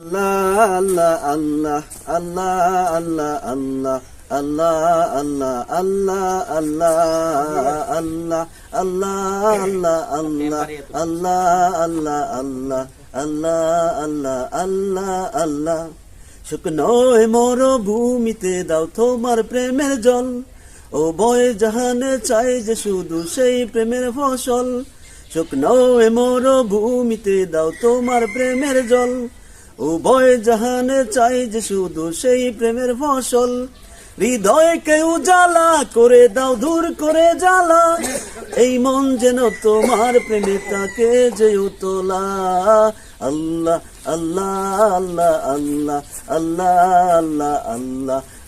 আল্লাহ আল্লাহ আল্লাহ আল্লাহ আল্লাহ আল্লাহ আল্লাহ আল্লাহ আল্লাহ আল্লাহ আল্লাহ আল্লাহ আল্লাহ আল্লাহ আল্লাহ আল্লাহ আল্লাহ আল্লাহ শুকনো মরুভূমিতে দাও তোমার প্রেমের জল ও বয় জাহানে চাই যে শুধু সেই প্রেমের ফসল শুকনো মরুভূমিতে দাও তোমার প্রেমের জল উভয় জাহানে চাই যে শুধু সেই প্রেমের ফসল। হৃদয়কে উজালা করে দাও দূর করে জ্বালা। এই মন যেন তোমার প্রেমে তাকে যে উতলা। আল্লাহ আল্লাহ আল্লাহ আল্লাহ আল্লাহ আল্লাহ আল্লাহ।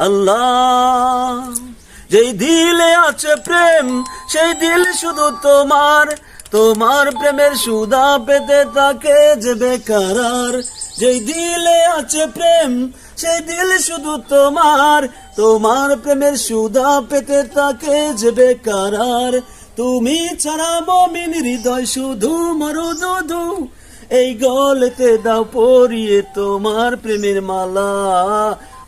আল্লাহ, যেই দিলে আছে প্রেম, সেই দিল শুধু তোমার। তোমার প্রেমের সুদা পেতে তাকে যে বেকারার। যেই দিলে আছে প্রেম, সেই দিল শুধু তোমার। তোমার প্রেমের সুদা পেতে তাকে যে বেকারার। তুমি ছাড়া মমিন হৃদয় শুধু মরুদু এই গলেতে দাও পরিয়ে তোমার প্রেমের মালা।